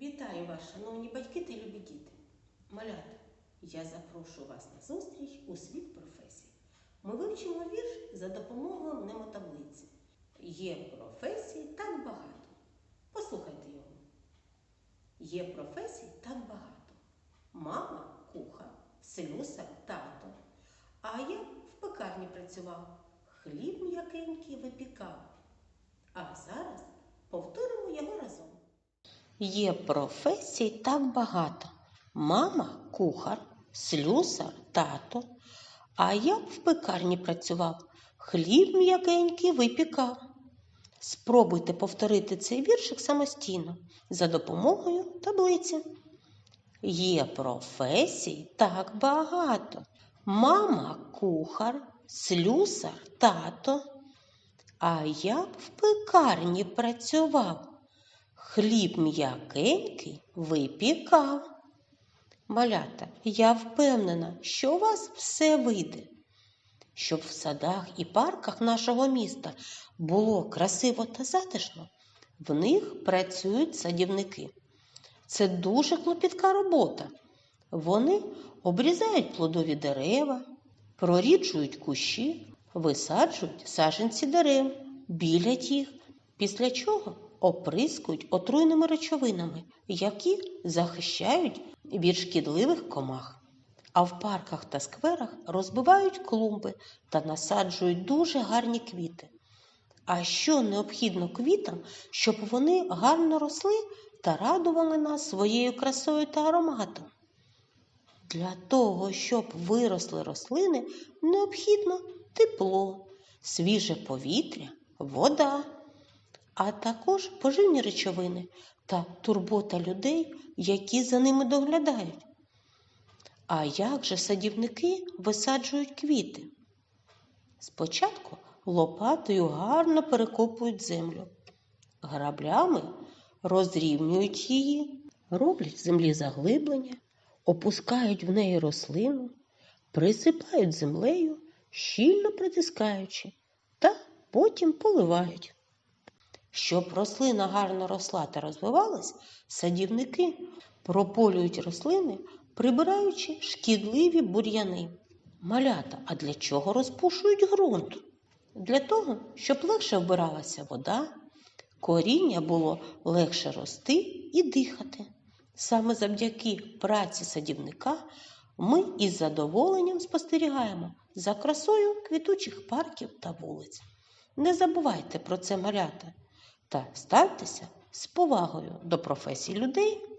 Вітаю вас, шановні батьки та любі діти. Малята, я запрошую вас на зустріч у світ професій. Ми вивчимо вірш за допомогою мнемотаблиці. Є професій так багато. Послухайте його. Є професій так багато. Мама кухар, слюсар, тато. А я в пекарні працював, хліб м'якенький випікав. А зараз повторимо його разом. Є професій так багато. Мама кухар, слюсар, тато. А я в пекарні працював, хліб м'якенький випікав. Спробуйте повторити цей віршик самостійно за допомогою таблиці. Є професій так багато. Мама кухар, слюсар, тато. А я в пекарні працював. Хліб м'якенький випікав. Малята, я впевнена, що у вас все вийде. Щоб в садах і парках нашого міста було красиво та затишно, в них працюють садівники. Це дуже клопітка робота. Вони обрізають плодові дерева, проріджують кущі, висаджують саджанці дерев, білять їх, після чого оприскують отруйними речовинами, які захищають від шкідливих комах. А в парках та скверах розбивають клумби та насаджують дуже гарні квіти. А що необхідно квітам, щоб вони гарно росли та радували нас своєю красою та ароматом? Для того, щоб виросли рослини, необхідно тепло, свіже повітря, вода, а також поживні речовини та турбота людей, які за ними доглядають. А як же садівники висаджують квіти? Спочатку лопатою гарно перекопують землю, граблями розрівнюють її, роблять в землі заглиблення, опускають в неї рослину, присипають землею, щільно притискаючи, та потім поливають. Щоб рослина гарно росла та розвивалась, садівники прополюють рослини, прибираючи шкідливі бур'яни. Малята, а для чого розпушують ґрунт? Для того, щоб легше вбиралася вода, коріння було легше рости і дихати. Саме завдяки праці садівника ми із задоволенням спостерігаємо за красою квітучих парків та вулиць. Не забувайте про це малята та ставтеся з повагою до професій людей